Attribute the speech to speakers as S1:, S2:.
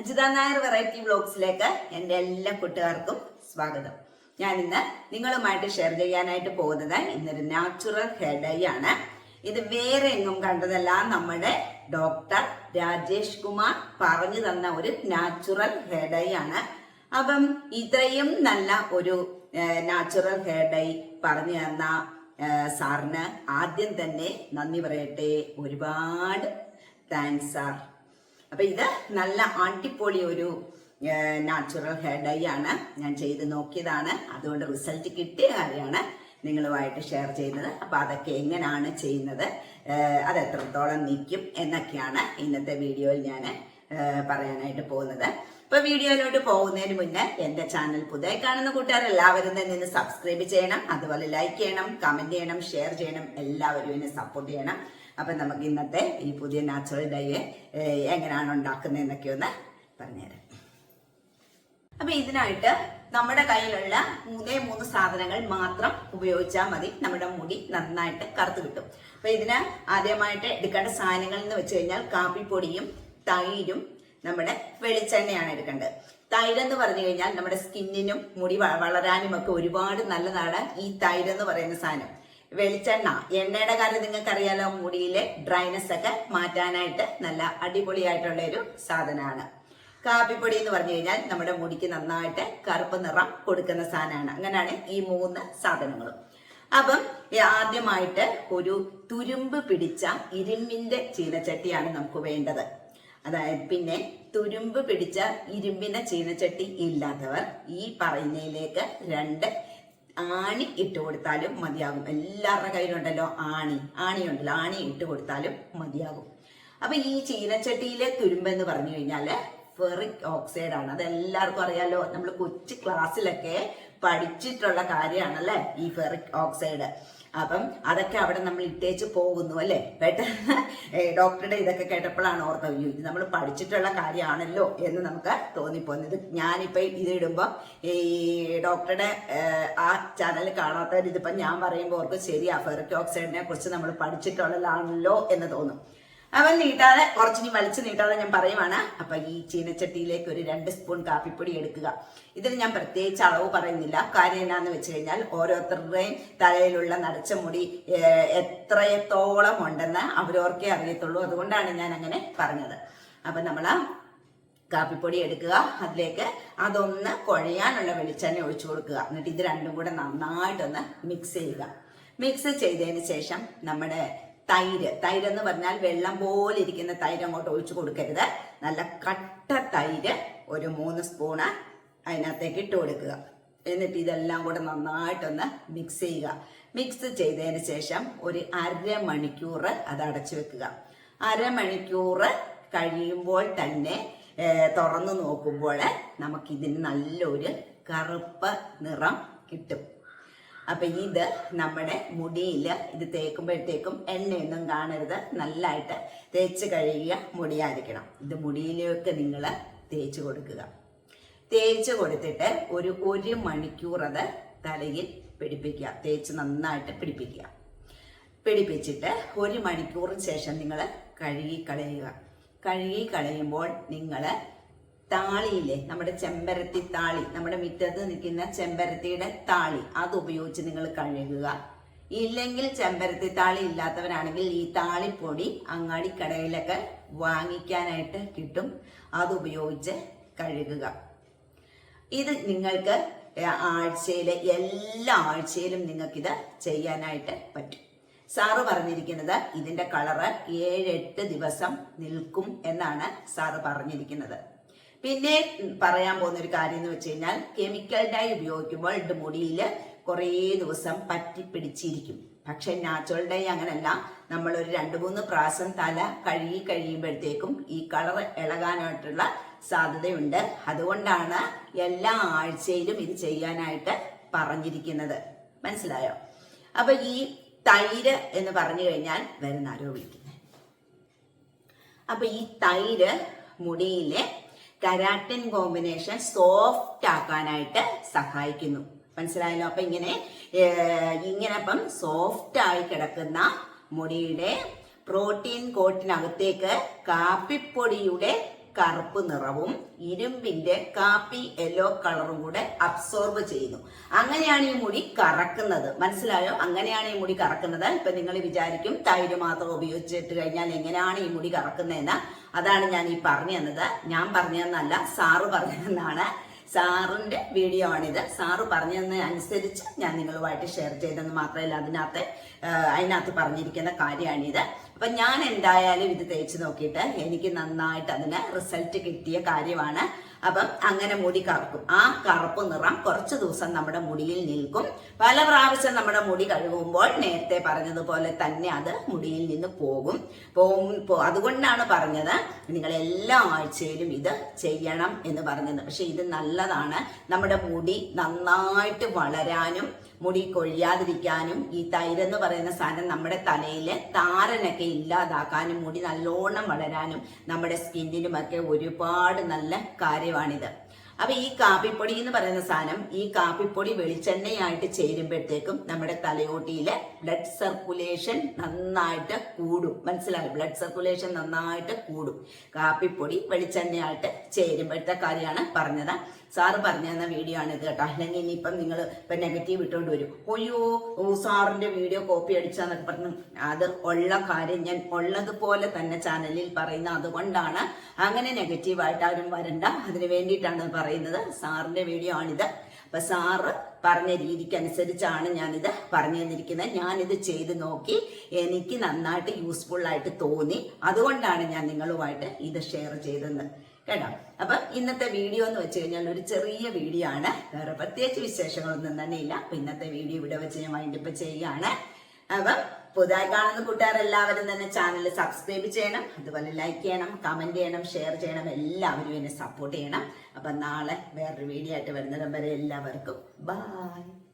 S1: Ajitha Nair variety വ്ലോഗ്സിലേക്ക് എന്റെ എല്ലാ കൂട്ടുകാർക്കും സ്വാഗതം. ഞാൻ ഇന്ന് നിങ്ങളുമായിട്ട് ഷെയർ ചെയ്യാനായിട്ട് പോകുന്നത് ഇന്നൊരു നാച്ചുറൽ ഹെയർ ഡൈ ആണ്. ഇത് വേറെ എങ്ങും കണ്ടതല്ല നമ്മുടെ ഡോക്ടർ രാജേഷ് കുമാർ പറഞ്ഞു തന്ന ഒരു നാച്ചുറൽ ഹെയർ ഡൈ ആണ്. അപ്പം ഇത്രയും നല്ല ഒരു നാച്ചുറൽ ഹെയർ ഡൈ പറഞ്ഞു തന്ന സാറിന് ആദ്യം തന്നെ നന്ദി പറയട്ടെ. ഒരുപാട് താങ്ക്സ് സാർ അപ്പൊ ഇത് നല്ല അടിപൊളി ഒരു നാച്ചുറൽ ഹെയർ ഡൈ ആണ്. ഞാൻ ചെയ്ത് നോക്കിയതാണ്. അതുകൊണ്ട് റിസൾട്ട് കിട്ടിയ കാര്യമാണ് നിങ്ങളുമായിട്ട് ഷെയർ ചെയ്യുന്നത്. അപ്പൊ അതൊക്കെ എങ്ങനെയാണ് ചെയ്യുന്നത്? അത് എത്രത്തോളം നിൽക്കും എന്നൊക്കെയാണ് ഇന്നത്തെ വീഡിയോയിൽ ഞാൻ പറയാനായിട്ട് പോകുന്നത്. ഇപ്പൊ വീഡിയോയിലോട്ട് പോകുന്നതിന് മുന്നേ എന്റെ ചാനൽ പുതിയ കാണുന്ന കൂട്ടുകാർ എല്ലാവരും തന്നെ ഇന്ന് സബ്സ്ക്രൈബ് ചെയ്യണം. അതുപോലെ ലൈക്ക് ചെയ്യണം കമന്റ് ചെയ്യണം ഷെയർ ചെയ്യണം. എല്ലാവരും എന്നെ സപ്പോർട്ട് ചെയ്യണം. അപ്പൊ നമുക്ക് ഇന്നത്തെ ഈ പുതിയ നാച്ചുറൽ ഡൈ എങ്ങനെയാണ് ഉണ്ടാക്കുന്നത് എന്നൊക്കെ ഒന്ന് പറഞ്ഞുതരാം. അപ്പൊ ഇതിനായിട്ട് നമ്മുടെ കയ്യിലുള്ള മൂന്നേ മൂന്ന് സാധനങ്ങൾ മാത്രം ഉപയോഗിച്ചാൽ മതി. നമ്മുടെ മുടി നന്നായിട്ട് കറുത്ത് കിട്ടും. അപ്പൊ ഇതിന് ആദ്യമായിട്ട് എടുക്കേണ്ട സാധനങ്ങൾ എന്ന് വെച്ച് കഴിഞ്ഞാൽ കാപ്പിപ്പൊടിയും തൈരും നമ്മുടെ വെളിച്ചെണ്ണയാണ് എടുക്കേണ്ടത്. തൈരെന്ന് പറഞ്ഞു കഴിഞ്ഞാൽ നമ്മുടെ സ്കിന്നിനും മുടി വളരാനും ഒക്കെ ഒരുപാട് നല്ലതാണ് ഈ തൈര് എന്ന് പറയുന്ന സാധനം. വെളിച്ചെണ്ണ. എണ്ണയുടെ കാര്യം നിങ്ങൾക്ക് അറിയാലോ മുടിയിലെ ഡ്രൈനസ് ഒക്കെ മാറ്റാനായിട്ട് നല്ല അടിപൊളിയായിട്ടുള്ള ഒരു സാധനമാണ്. കാപ്പിപ്പൊടി എന്ന് പറഞ്ഞു കഴിഞ്ഞാൽ നമ്മുടെ മുടിക്ക് നന്നായിട്ട് കറുപ്പ് നിറം കൊടുക്കുന്ന സാധനമാണ്. അങ്ങനെയാണ് ഈ മൂന്ന് സാധനങ്ങളും. അപ്പം ആദ്യമായിട്ട് ഒരു തുരുമ്പ് പിടിച്ച ഇരുമ്പിന്റെ ചീനച്ചട്ടിയാണ് നമുക്ക് വേണ്ടത്. അതായത് പിന്നെ തുരുമ്പ് പിടിച്ച ഇരുമ്പിന്റെ ചീനച്ചട്ടി ഇല്ലാത്തവർ ഈ പറയുന്നതിലേക്ക് രണ്ട് ആണി ഇട്ട് കൊടുത്താലും മതിയാകും. എല്ലാവരുടെ കയ്യിലുണ്ടല്ലോ ആണി. ആണി ഉണ്ടല്ലോ ആണി ഇട്ട് കൊടുത്താലും മതിയാകും. അപ്പൊ ഈ ചീനച്ചട്ടിയിലെ തുരുമ്പെന്ന് പറഞ്ഞു കഴിഞ്ഞാൽ ഫെറിക് ഓക്സൈഡ് ആണ്. അത് എല്ലാവർക്കും അറിയാലോ. നമ്മൾ കൊച്ചു ക്ലാസ്സിലൊക്കെ പഠിച്ചിട്ടുള്ള കാര്യമാണല്ലേ ഈ ഫെറിക് ഓക്സൈഡ്. അപ്പം അതൊക്കെ അവിടെ നമ്മൾ ഇട്ടേച്ച് പോകുന്നു അല്ലേ? പെട്ടെന്ന് ഡോക്ടറുടെ ഇതൊക്കെ കേട്ടപ്പോഴാണ് ഓർത്തത് അയ്യോ ഇത് നമ്മൾ പഠിച്ചിട്ടുള്ള കാര്യമാണല്ലോ എന്ന് നമുക്ക് തോന്നിപ്പോകുന്നത് ഞാനിപ്പോൾ ഞാനിപ്പോ ഇത് ഇടുമ്പോൾ ഈ ഡോക്ടറുടെ ആ ചാനൽ കാണാത്തവർ ഇതിപ്പോ ഞാൻ പറയുമ്പോൾ ഓർക്ക് ശരിയാ ഫെറിക് ഓക്സൈഡിനെ കുറിച്ച് നമ്മൾ പഠിച്ചിട്ടുള്ളതാണല്ലോ എന്ന് തോന്നും. അവൻ നീട്ടാതെ കുറച്ചിനി വലിച്ചു നീട്ടാതെ ഞാൻ പറയുവാണ്. അപ്പൊ ഈ ചീനച്ചട്ടിയിലേക്ക് ഒരു രണ്ട് സ്പൂൺ കാപ്പിപ്പൊടി എടുക്കുക. ഇതിന് ഞാൻ പ്രത്യേകിച്ച് അളവ് പറയുന്നില്ല. കാര്യം എന്നാന്ന് വെച്ച് കഴിഞ്ഞാൽ ഓരോരുത്തരുടെയും തലയിലുള്ള നടച്ച മുടി എത്രത്തോളം ഉണ്ടെന്ന് അവരോർക്കേ അറിയത്തുള്ളൂ. അതുകൊണ്ടാണ് ഞാൻ അങ്ങനെ പറഞ്ഞത്. അപ്പൊ നമ്മൾ കാപ്പിപ്പൊടി എടുക്കുക. അതിലേക്ക് അതൊന്ന് കുഴയാനുള്ള വെളിച്ചെണ്ണ ഒഴിച്ചു കൊടുക്കുക. എന്നിട്ട് ഇത് രണ്ടും കൂടെ നന്നായിട്ടൊന്ന് മിക്സ് ചെയ്യുക. മിക്സ് ചെയ്തതിന് ശേഷം നമ്മുടെ തൈര്. തൈര് എന്ന് പറഞ്ഞാൽ വെള്ളം പോലെ ഇരിക്കുന്ന തൈര് അങ്ങോട്ട് ഒഴിച്ചു കൊടുക്കരുത്. നല്ല കട്ട തൈര് ഒരു മൂന്ന് സ്പൂണ് അതിനകത്തേക്ക് ഇട്ട് കൊടുക്കുക. എന്നിട്ട് ഇതെല്ലാം കൂടെ നന്നായിട്ടൊന്ന് മിക്സ് ചെയ്യുക. മിക്സ് ചെയ്തതിന് ശേഷം ഒരു അരമണിക്കൂർ അത് അടച്ചു വെക്കുക. അരമണിക്കൂർ കഴിയുമ്പോൾ തന്നെ തുറന്നു നോക്കുമ്പോൾ നമുക്കിതിന് നല്ലൊരു കറുപ്പ് നിറം കിട്ടും. അപ്പൊ ഇത് നമ്മുടെ മുടിയിൽ ഇത് തേക്കുമ്പോഴത്തേക്കും എണ്ണയൊന്നും കാണരുത്. നല്ലതായിട്ട് തേച്ച് കഴുകിയ മുടിയായിരിക്കണം. ഇത് മുടിയിലേക്ക് നിങ്ങൾ തേച്ച് കൊടുക്കുക. തേച്ച് കൊടുത്തിട്ട് ഒരു ഒരു മണിക്കൂർ അത് തലയിൽ പിടിപ്പിക്കുക. തേച്ച് നന്നായിട്ട് പിടിപ്പിക്കുക. പിടിപ്പിച്ചിട്ട് ഒരു മണിക്കൂറിന് ശേഷം നിങ്ങൾ കഴുകി കളയുക. കഴുകി കളയുമ്പോൾ നിങ്ങൾ താളിയില്ലേ? നമ്മുടെ ചെമ്പരത്തി താളി. നമ്മുടെ മുറ്റത്ത് നിൽക്കുന്ന ചെമ്പരത്തിയുടെ താളി. അത് ഉപയോഗിച്ച് നിങ്ങൾ കഴുകുക. ഇല്ലെങ്കിൽ ചെമ്പരത്തി താളി ഇല്ലാത്തവരാണെങ്കിൽ ഈ താളിപ്പൊടി അങ്ങാടി കടയിലൊക്കെ വാങ്ങിക്കാനായിട്ട് കിട്ടും. അത് ഉപയോഗിച്ച് കഴുകുക. ഇത് നിങ്ങൾക്ക് ആഴ്ചയിലെ എല്ലാ ആഴ്ചയിലും നിങ്ങൾക്കിത് ചെയ്യാനായിട്ട് പറ്റും. സാറ് പറഞ്ഞിരിക്കുന്നത് ഇതിന്റെ കളറ് ഏഴെട്ട് ദിവസം നിൽക്കും എന്നാണ് സാറ് പറഞ്ഞിരിക്കുന്നത്. പിന്നെ പറയാൻ പോകുന്ന ഒരു കാര്യം എന്ന് വെച്ച് കഴിഞ്ഞാൽ കെമിക്കൽ ഡൈ ഉപയോഗിക്കുമ്പോൾ മുടിയിൽ കുറേ ദിവസം പറ്റി പിടിച്ചിരിക്കും. പക്ഷെ നാച്ചുറൽ ഡൈ അങ്ങനല്ല. നമ്മൾ ഒരു രണ്ട് മൂന്ന് പ്രാവശ്യം തല കഴുകി കഴിയുമ്പോഴത്തേക്കും ഈ കളർ ഇളകാനായിട്ടുള്ള സാധ്യതയുണ്ട്. അതുകൊണ്ടാണ് എല്ലാ ആഴ്ചയിലും ഇത് ചെയ്യാനായിട്ട് പറഞ്ഞിരിക്കുന്നത്. മനസ്സിലായോ? അപ്പൊ ഈ തൈര് എന്ന് പറഞ്ഞു കഴിഞ്ഞാൽ വരുന്ന ആരോ വിളിക്കുന്നത് അപ്പൊ ഈ തൈര് മുടിയിലെ കരാട്ടിൻ കോമ്പിനേഷൻ സോഫ്റ്റ് ആക്കാനായിട്ട് സഹായിക്കുന്നു. മനസ്സിലായല്ലോ? അപ്പൊ ഇങ്ങനെ ഇങ്ങനെ അപ്പം സോഫ്റ്റ് ആയി കിടക്കുന്ന മുടിയുടെ പ്രോട്ടീൻ കോട്ടിനകത്തേക്ക് കാപ്പിപ്പൊടിയുടെ കറുപ്പ് നിറവും ഇരുമ്പിന്റെ കാപ്പി യെല്ലോ കളറും കൂടെ അബ്സോർബ് ചെയ്യുന്നു. അങ്ങനെയാണ് ഈ മുടി കറക്കുന്നത്. മനസ്സിലായോ? അങ്ങനെയാണ് ഈ മുടി കറക്കുന്നത്. ഇപ്പൊ നിങ്ങൾ വിചാരിക്കും തൈര് മാത്രം ഉപയോഗിച്ചിട്ട് കഴിഞ്ഞാൽ എങ്ങനെയാണ് ഈ മുടി കറക്കുന്നതെന്ന്. അതാണ് ഞാൻ ഈ പറഞ്ഞു തന്നത് ഞാൻ പറഞ്ഞു തന്നല്ല സാറ് പറഞ്ഞു തന്നാണ് സാറിന്റെ വീഡിയോ ആണിത്. സാറ് പറഞ്ഞതെന്ന് അനുസരിച്ച് ഞാൻ നിങ്ങളുമായിട്ട് ഷെയർ ചെയ്തെന്ന് മാത്രമല്ല അതിനകത്ത് അതിനകത്ത് പറഞ്ഞിരിക്കുന്ന കാര്യമാണിത്. അപ്പൊ ഞാൻ എന്തായാലും ഇത് തേച്ച് നോക്കിയിട്ട് എനിക്ക് നന്നായിട്ട് അതിന് റിസൾട്ട് കിട്ടിയ കാര്യമാണ്. അപ്പം അങ്ങനെ മുടി കറക്കും. ആ കറുപ്പ് നിറം കുറച്ച് ദിവസം നമ്മുടെ മുടിയിൽ നിൽക്കും. പല പ്രാവശ്യം നമ്മുടെ മുടി കഴുകുമ്പോൾ നേരത്തെ പറഞ്ഞതുപോലെ തന്നെ അത് മുടിയിൽ നിന്ന് പോകും. പോകും അതുകൊണ്ടാണ് പറഞ്ഞത് നിങ്ങൾ എല്ലാ ആഴ്ചയിലും ഇത് ചെയ്യണം എന്ന് പറഞ്ഞത്. പക്ഷെ ഇത് നല്ലതാണ്. നമ്മുടെ മുടി നന്നായിട്ട് വളരാനും മുടി കൊഴിയാതിരിക്കാനും ഈ എന്ന് പറയുന്ന സാധനം നമ്മുടെ തലയിലെ താരനൊക്കെ ഇല്ലാതാക്കാനും മുടി നല്ലോണം വളരാനും നമ്മുടെ സ്കിന്നിനുമൊക്കെ ഒരുപാട് നല്ല കാര്യമാണിത്. അപ്പൊ ഈ കാപ്പിപ്പൊടി എന്ന് പറയുന്ന സാധനം ഈ കാപ്പിപ്പൊടി വെളിച്ചെണ്ണയായിട്ട് ചേരുമ്പോഴത്തേക്കും നമ്മുടെ തലയോട്ടിയിലെ ബ്ലഡ് സർക്കുലേഷൻ നന്നായിട്ട് കൂടും. മനസ്സിലായി? ബ്ലഡ് സർക്കുലേഷൻ നന്നായിട്ട് കൂടും. കാപ്പിപ്പൊടി വെളിച്ചെണ്ണയായിട്ട് ചേരുമ്പോഴത്തെ കാര്യമാണ് പറഞ്ഞത്. സാറ് പറഞ്ഞു തന്ന വീഡിയോ ആണ് ഇത് കേട്ടോ. അല്ലെങ്കിൽ ഇനിയിപ്പം നിങ്ങൾ ഇപ്പൊ നെഗറ്റീവ് ഇട്ടുകൊണ്ട് വരും. ഒയ്യോ സാറിന്റെ വീഡിയോ കോപ്പി അടിച്ചാന്നൊക്കെ പറഞ്ഞു. അത് ഉള്ള കാര്യം ഞാൻ ഉള്ളതുപോലെ തന്നെ ചാനലിൽ പറയുന്ന അതുകൊണ്ടാണ്. അങ്ങനെ നെഗറ്റീവായിട്ട് ആരും വരണ്ട. അതിന് വേണ്ടിയിട്ടാണ് പറയുന്നത് സാറിന്റെ വീഡിയോ ആണിത്. അപ്പൊ സാറ് പറഞ്ഞ രീതിക്ക് അനുസരിച്ചാണ് ഞാനിത് പറഞ്ഞു തന്നിരിക്കുന്നത് ഞാനിത് ചെയ്ത് നോക്കി എനിക്ക് നന്നായിട്ട് യൂസ്ഫുൾ ആയിട്ട് തോന്നി. അതുകൊണ്ടാണ് ഞാൻ നിങ്ങളുമായിട്ട് ഇത് ഷെയർ ചെയ്തത്. കേട്ടോ? അപ്പൊ ഇന്നത്തെ വീഡിയോ എന്ന് വെച്ച് കഴിഞ്ഞാൽ ഒരു ചെറിയ വീഡിയോ ആണ്. വേറെ പ്രത്യേകിച്ച് വിശേഷങ്ങളൊന്നും തന്നെ ഇല്ല. ഇന്നത്തെ വീഡിയോ ഇവിടെ വെച്ച് ഞാൻ വൈൻഡപ്പ് ചെയ്യുകയാണ്. അപ്പം പുതുതായി കാണുന്ന കൂട്ടുകാർ എല്ലാവരും തന്നെ ചാനൽ സബ്സ്ക്രൈബ് ചെയ്യണം അതുപോലെ ലൈക്ക് ചെയ്യണം കമന്റ് ചെയ്യണം ഷെയർ ചെയ്യണം എല്ലാവരും എന്നെ സപ്പോർട്ട് ചെയ്യണം. അപ്പം നാളെ വേറൊരു വീഡിയോ ആയിട്ട് വരുന്നിടം വരെ എല്ലാവർക്കും ബൈ